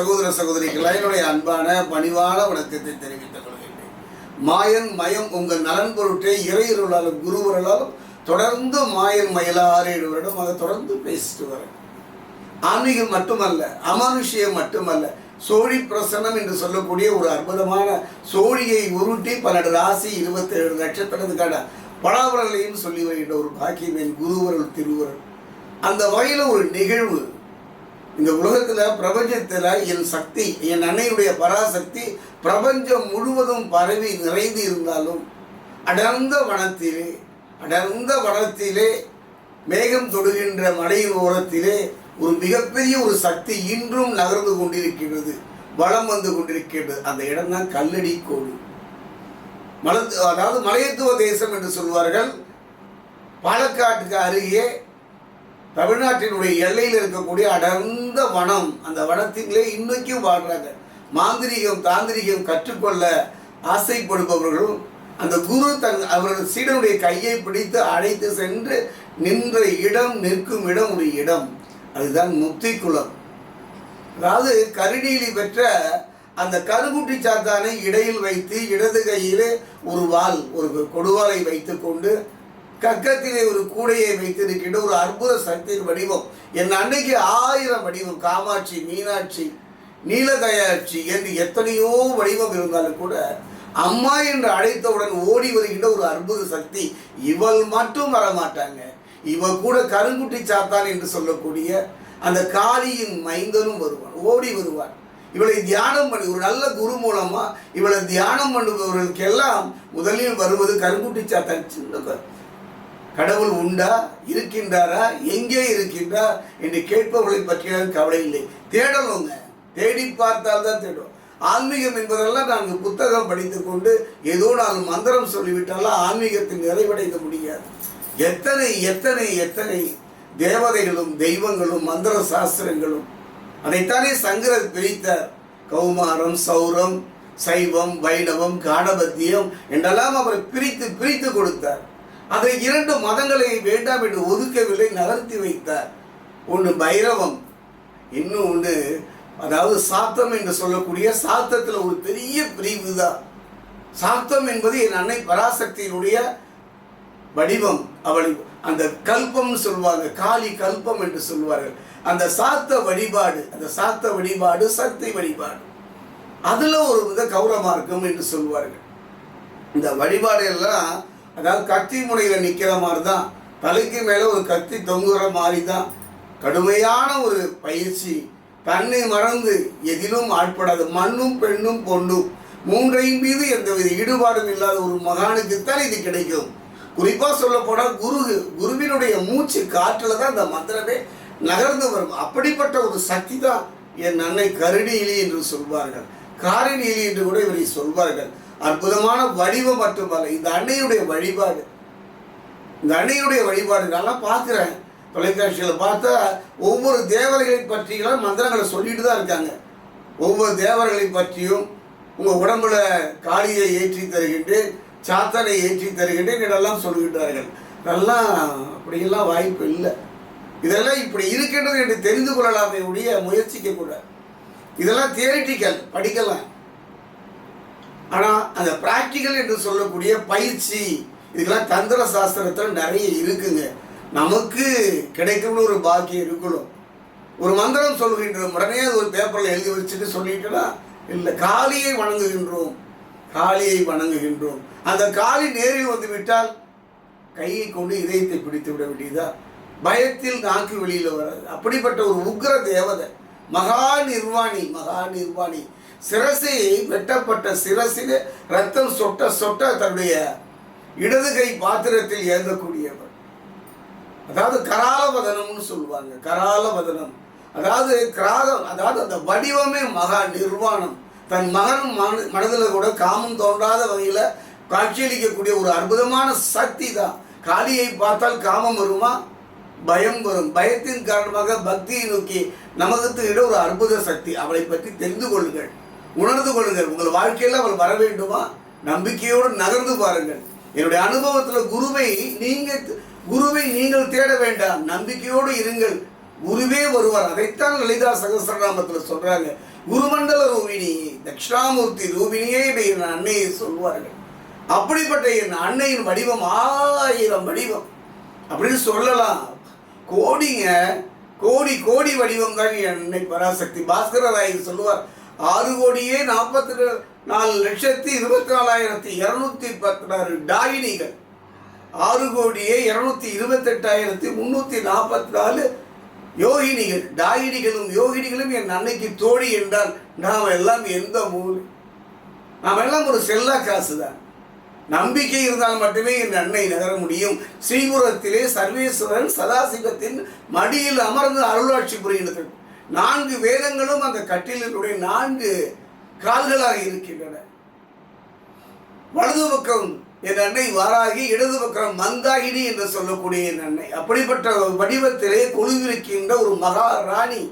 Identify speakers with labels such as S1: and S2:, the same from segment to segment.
S1: சகோதர சகோதரிகளை என்னுடைய அன்பான பணிவான வணக்கத்தை தெரிவித்துக் கொள்கின்றேன். மாயன் மயம் உங்கள் நலன் பொருட்டே இறையருளாலும் குருவர்களாலும் தொடர்ந்து மாயன் மயிலா ஆறு ஏழு அதை தொடர்ந்து பேசிட்டு வரேன். ஆன்மீகம் மட்டுமல்ல அமனுஷியம் மட்டுமல்ல சோழி பிரசன்னம் என்று சொல்லக்கூடிய ஒரு அற்புதமான சோழியை உருட்டி பன்னெண்டு ராசி இருபத்தி ஏழு நட்சத்திரத்துக்கான பலாவரங்களையும் சொல்லி வருகின்ற ஒரு பாக்கியம் என் குருவருள் திருவருள். அந்த வகையில் ஒரு நிகழ்வு இந்த உலகத்தில் பிரபஞ்சத்தில் என் சக்தி என் அன்னையுடைய பராசக்தி பிரபஞ்சம் முழுவதும் பரவி நிறைந்து இருந்தாலும் அடர்ந்த வனத்திலே அடர்ந்த வனத்திலே மேகம் தொடுகின்ற மலையின் ஓரத்திலே ஒரு மிகப்பெரிய ஒரு சக்தி இன்றும் நகர்ந்து கொண்டிருக்கின்றது வளம் வந்து கொண்டிருக்கின்றது. அந்த இடம் தான் கல்லடி கோடு. மல அதாவது மலையத்துவ தேசம் என்று சொல்வார்கள். பாலக்காட்டுக்கு அருகே தமிழ்நாட்டினுடைய எல்லையில் இருக்கக்கூடிய அடர்ந்த வனம் அந்த வனத்திலே இன்னைக்கும் வாழ்றாங்க. மாந்திரிகம் தாந்திரிகம் கற்றுக்கொள்ள ஆசைப்படுபவர்களும் அந்த குரு தன் அவர்கள் சீடனுடைய கையை பிடித்து அழைத்து சென்று நின்ற இடம் நிற்கும் இடம் ஒரு இடம். அதுதான் முக்தி குலம் அதாவது கருணீலி பெற்ற அந்த கருங்குட்டி சாத்தானை இடையில் வைத்து இடது கையிலே ஒரு வாள் ஒரு கொடுவாளை வைத்துக்கொண்டு கக்கத்திலே ஒரு கூடையை வைத்திருக்கின்ற ஒரு அற்புத சக்தியின் வடிவம். என் அன்னைக்கு ஆயிரம் வடிவம். காமாட்சி மீனாட்சி நீலதயாட்சி என்று எத்தனையோ வடிவம் இருந்தாலும் கூட அம்மா என்று அழைத்தவுடன் ஓடி வருகின்ற ஒரு அற்புத சக்தி இவள் மட்டும் வரமாட்டாங்க. இவ கூட கருங்குட்டி சாத்தான் என்று சொல்லக்கூடிய அந்த காளியின் மைந்தனும் வருவான் ஓடி வருவான். இவளை தியானம் பண்ணி ஒரு நல்ல குரு மூலமா இவளை தியானம் பண்ணுபவர்களுக்கெல்லாம் முதலில் வருவது கருங்குட்டி சாத்தான். சின்ன கடவுள் உண்டா? இருக்கின்றாரா? எங்கே இருக்கின்றார் என்று கேட்பவர்களை பற்றிய கவலை இல்லை. தேடணுங்க. தேடி பார்த்தால் தான் தேடும் ஆன்மீகம் என்பதெல்லாம் நாங்கள் புத்தகம் படித்து கொண்டு ஏதோ நாங்கள் மந்திரம் சொல்லிவிட்டாலாம் ஆன்மீகத்தில் நிறைவடைக்க முடியாது. எத்தனை எத்தனை எத்தனை தேவதைகளும் தெய்வங்களும் மந்திர சாஸ்திரங்களும் அதைத்தானே சங்கரர் பிரித்தார். கௌமாரம் சௌரம் சைவம் வைணவம் காடபத்தியம் என்றெல்லாம் அவர் பிரித்து பிரித்து கொடுத்தார். அதை இரண்டு மதங்களை வேண்டாம் என்று ஒதுக்கவில்லை நகர்த்தி வைத்தார். ஒன்று பைரவம் இன்னும் ஒன்று அதாவது சாத்தம் என்று சொல்லக்கூடிய சாத்தத்தில் ஒரு பெரிய பிரிவு தான் சாத்தம் என்பது என் அன்னை பராசக்தியினுடைய வடிவம். அவளை அந்த கல்பம்னு சொல்லுவாங்க காளி கல்பம் என்று சொல்வார்கள். அந்த சாத்த வழிபாடு அந்த சாத்த வழிபாடு சக்தி வழிபாடு. அதில் ஒரு வித கௌரமார்க்கம் என்று சொல்வார்கள். இந்த வழிபாடு எல்லாம் அதாவது கத்தி முனையில் நிற்கிற மாதிரி தான் தலைக்கு மேலே ஒரு கத்தி தொங்குகிற மாதிரி தான் கடுமையான ஒரு பயிற்சி. தன்னை மறந்து எதிலும் ஆட்படாது. மண்ணும் பெண்ணும் பொண்ணும். மூன்றையும் மீது எந்தவித ஈடுபாடும் இல்லாத ஒரு மகானுக்குத்தான் இது கிடைக்கும். குறிப்பாக சொல்லப்போனால் குரு குருவினுடைய மூச்சு காற்றில் தான் அந்த மந்திரமே நகர்ந்து வரும். அப்படிப்பட்ட ஒரு சக்தி தான் என் அன்னை கருணியிலி என்று சொல்வார்கள். காரிணியிலி என்று கூட இவரை சொல்வார்கள். அற்புதமான வடிவம் மட்டுமல்ல இந்த அன்னையுடைய வழிபாடு. இந்த அன்னையுடைய வழிபாடு நல்லா பார்க்குறேன். தொலைக்காட்சியில் பார்த்தா ஒவ்வொரு தேவர்களை பற்றியெல்லாம் மந்திரங்களை சொல்லிட்டு தான் இருக்காங்க. ஒவ்வொரு தேவர்களை பற்றியும் உங்கள் உடம்புல காளியை ஏற்றி தருகின்றேன் சாத்தனை ஏற்றி தருகின்றேன் இதெல்லாம் சொல்லுகின்றார்கள் நல்லா அப்படியெல்லாம் வாய்ப்பு இல்லை. இதெல்லாம் இப்படி இருக்கின்றது என்று தெரிந்து கொள்ளலாமே உடைய முயற்சிக்க கூட இதெல்லாம் தியரிட்டிக்கல் படிக்கலாம். ஆனால் அந்த ப்ராக்டிக்கல் என்று சொல்லக்கூடிய பயிற்சி இதுக்கெல்லாம் தந்திர சாஸ்திரத்தில் நிறைய இருக்குங்க. நமக்கு கிடைக்கும்னு ஒரு பாக்கியம் இருக்கணும். ஒரு மந்திரம் சொல்கின்றோம் உடனே அது ஒரு பேப்பரில் எழுதி வச்சுட்டு சொல்லிட்டுனா இல்லை காளியை வணங்குகின்றோம். காளியை வணங்குகின்றோம். அந்த காளி நேரில் வந்து விட்டால் கையை கொண்டு இதயத்தை பிடித்து விட வேண்டியதா? பயத்தில் நாக்கு வெளியில் வராது. அப்படிப்பட்ட ஒரு உக்ர தேவதை மகா நிர்வாணி மகா நிர்வாணி சிரசை வெட்டப்பட்ட சிரசில் ரத்தம் சொட்ட சொட்ட தன்னுடைய இடது கை பாத்திரத்தில் ஏந்தக்கூடியவர். அதாவது கராலவதனம்னு சொல்லுவாங்க கராலவதனம். அதாவது கிராகம் அதாவது அந்த வடிவமே மகா நிர்வாணம் தன் மகன் மன மனதில் கூட காமம் தோன்றாத வகையில் காட்சியளிக்கக்கூடிய ஒரு அற்புதமான சக்தி தான். காளியை பார்த்தால் காமம் வருமா? பயம் வரும். பயத்தின் காரணமாக பக்தியை நோக்கி நமக்கு இட ஒரு அற்புத சக்தி. அவளை பற்றி தெரிந்து கொள்ளுங்கள். உணர்ந்து கொள்ளுங்கள். உங்கள் வாழ்க்கையில் அவள் வர வேண்டுமா? நம்பிக்கையோடு நகர்ந்து பாருங்கள். என்னுடைய அனுபவத்தில் குருவை நீங்கள் குருவை நீங்கள் தேட வேண்டாம். நம்பிக்கையோடு இருங்கள். குருவே வருவார். அதைத்தான் லலிதா சகசிரநாமத்தில் சொல்றாங்க. குருமண்டல ரூபிணி தட்சிணாமூர்த்தி ரூபிணியே என் அன்னையை சொல்வார்கள். அப்படிப்பட்ட என் அன்னையின் வடிவம் ஆயிரம் வடிவம். அப்படின்னு சொல்லலாம். கோடிங்க கோடி கோடி வடிவங்கள் என்னை பராசக்தி. பாஸ்கர ராய் சொல்லுவார் ஆறு கோடியே நாற்பத்தி நாலு லட்சத்தி இருபத்தி நாலாயிரத்தி இரநூத்தி பதினாறு டாயினிகள். ஆறு கோடியே இரநூத்தி இருபத்தெட்டாயிரத்தி முந்நூற்றி நாற்பத்தி நாலு யோகினிகள். டாயினிகளும் யோகினிகளும் என் அன்னைக்கு தோழி என்றால் நாம் எல்லாம் எந்த மூல் நாம் எல்லாம் ஒரு செல்லா காசு தான் நம்பிக்கை இருந்தால் மட்டுமே என் அன்னை நகர முடியும். ஸ்ரீபுரத்திலே சர்வேஸ்வரன் சதாசிவத்தின் மடியில் அமர்ந்து அருளாட்சி புரிகிறது நான்கு வேதங்களும் அந்த கட்டிலினுடைய நான்கு கால்களாக இருக்கின்றன. வலது பக்கம் என் அன்னை வாராகி இடது பக்கம் மந்தாகினி என்று சொல்லக்கூடிய என் அன்னை. அப்படிப்பட்ட வடிவத்திலே கொழுவிருக்கின்ற ஒரு மகா ராணி.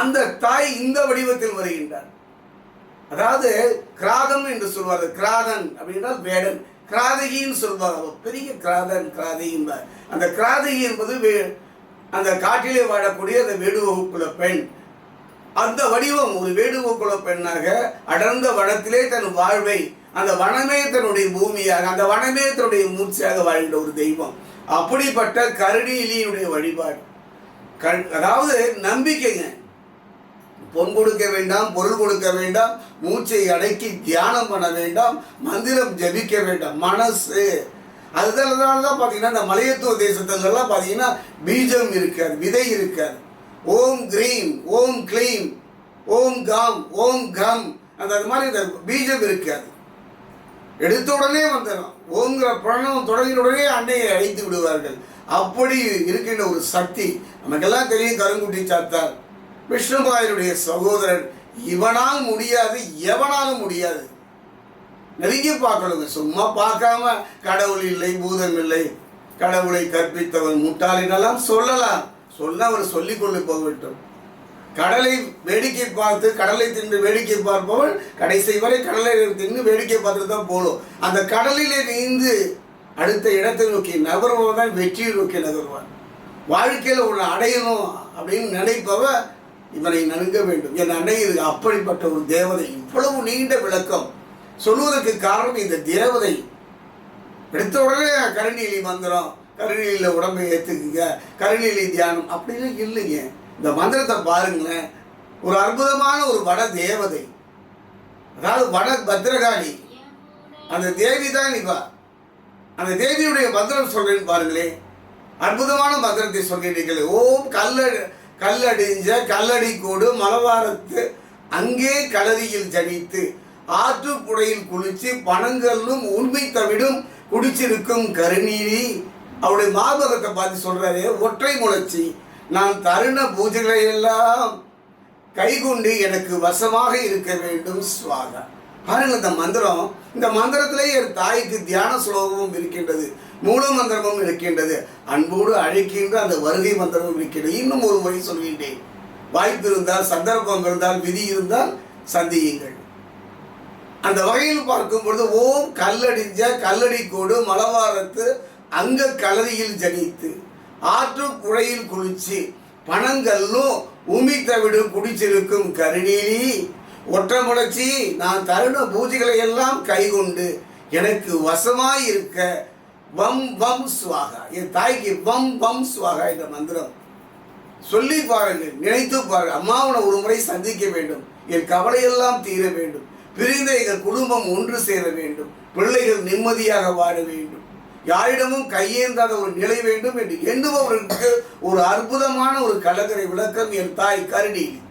S1: அந்த தாய் இந்த வடிவத்தில் வருகின்றார் அதாவது கிராதம் என்று சொல்வார்கள். கிராதன் அப்படின்னா வேடன். கிராதகின்னு சொல்வார்கள். பெரிய கிராதன் கிராதகி அந்த கிராதகி என்பது வே- அந்த காட்டிலே வாழக்கூடிய அந்த வேடுவகுக்குல பெண். அந்த வடிவம் ஒரு வேடுவகுல பெண்ணாக அடர்ந்த வனத்திலே தன் வாழ்வை அந்த வனமே தன்னுடைய பூமியாக அந்த வனமே தன்னுடைய மூச்சையாக வாழ்கின்ற ஒரு தெய்வம். அப்படிப்பட்ட கருணீலியினுடைய வழிபாடு. கண் அதாவது நம்பிக்கைங்க. பொன் கொடுக்க வேண்டாம் பொருள் கொடுக்க வேண்டாம் மூச்சை அடக்கி தியானம் பண்ண வேண்டாம் மந்திரம் ஜபிக்க வேண்டாம் மனசு. அதனால தான் பார்த்தீங்கன்னா இந்த மலையத்துவ தேசத்துலலாம் பார்த்தீங்கன்னா பீஜம் இருக்காது விதை இருக்காது. ஓம் கிரீம் ஓம் க்ளீம் ஓம் காம் ஓம் கம் அந்த அது மாதிரி இந்த பீஜம் இருக்காது. எடுத்த உடனே வந்துடும். ஓங்கிற பிரணவம் தொடங்கின உடனே அன்னையை அழைத்து விடுவார்கள். அப்படி இருக்கின்ற ஒரு சக்தி. நமக்கெல்லாம் தெரியும் கருங்குட்டி சாத்தார். விஷ்ணுபாயனுடைய சகோதரன் இவனால் முடியாது எவனாலும் முடியாது. நெருங்கி பார்க்கணுங்க. சும்மா பார்க்காம கடவுள் இல்லை பூதம் இல்லை கடவுளை கற்பித்தவன் முட்டாளினெல்லாம் சொல்லலாம். சொல்ல அவர் சொல்லிக் கொண்டு போகட்டும். கடலை வேடிக்கை பார்த்து கடலை தின்று வேடிக்கை பார்ப்பவன் கடைசி வரை கடலை தின்று வேடிக்கை பார்த்துட்டு தான் போகணும். அந்த கடலிலே நீந்து அடுத்த இடத்தை நோக்கி நகர்வன் தான் வெற்றியை நோக்கி நகர்வான். வாழ்க்கையில் ஒன்று அடையணும் அப்படின்னு நினைப்பவ இவனை நணுங்க வேண்டும். என் அன்னை இது அப்படிப்பட்ட ஒரு தேவதை. இவ்வளவு நீண்ட விளக்கம். சொல்வதற்கு காரணம் இந்த தேவதை. எடுத்த உடனே கருணிலி மந்திரம் கருணீலியில் உடம்பை ஏற்றுக்குங்க கருணிலி தியானம் அப்படிலாம் இல்லைங்க. இந்த மந்திரத்தை பாருங்களேன். ஒரு அற்புதமான ஒரு வட தேவதை. அதாவது வட பத்ரகாளி. அந்த தேவி தான் இவா. அந்த தேவியுடைய மந்திரம் சொல்றேன்னு பாருங்களேன். அற்புதமான மந்திரத்தை சொல்கிறீர்கள் ஓம் கல்ல கல்லடிஞ்ச கல்லடி கூடு மலவாரத்து அங்கே கலரியில் ஜனித்து ஆற்றுப்புழையில் குளிச்சு பணங்களும் உண்மை தவிடும் குடிச்சிருக்கும் கருநீரி. அவருடைய மாபகத்தை பார்த்து சொல்றாரு ஒற்றை முளைச்சி நான் தருண பூஜைகளை எல்லாம் கைகொண்டு எனக்கு வசமாக இருக்க வேண்டும் சுவாகா. பாருங்கள் இந்த மந்திரம். இந்த மந்திரத்திலே என் தாய்க்கு தியான சுலோகமும் இருக்கின்றது. மூல மந்திரமும் இருக்கின்றது. அன்போடு அழைக்கின்ற அந்த வருகை மந்திரமும் இருக்கின்றது. இன்னும் ஒரு முறை சொல்கின்றேன். வாய்ப்பு இருந்தால் சந்தர்ப்பம் இருந்தால் விதி இருந்தால் சந்தியுங்கள். அந்த வகையில் பார்க்கும் பொழுது ஓம் கல்லடிஞ்ச கல்லடி கோடு மலவாரத்து அங்க கலரியில் ஜனித்து. ஆற்று குழையில் குளிச்சு பணங்கல்லும் உமி குடிச்சிருக்கும் கருணீலி ஒற்றை முளைச்சி நான் தருண பூஜைகளை எல்லாம் கைகொண்டு எனக்கு வசமாய் இருக்க வம் வம் சுவாகா. என் தாய்க்கு வம் வம் சுவாகா என்ற மந்திரம். சொல்லி பாருங்கள் நினைத்து பாருங்கள். அம்மாவனை ஒரு முறை சந்திக்க வேண்டும். என் கவலையெல்லாம் தீர வேண்டும். பிரிந்த எங்கள் குடும்பம் ஒன்று சேர வேண்டும். பிள்ளைகள் நிம்மதியாக வாழ வேண்டும். யாரிடமும் கையேந்தாத ஒரு நிலை வேண்டும் என்று எண்ணுபவர்களுக்கு ஒரு அற்புதமான ஒரு கலகரை விளக்கம் என் தாய் கருணி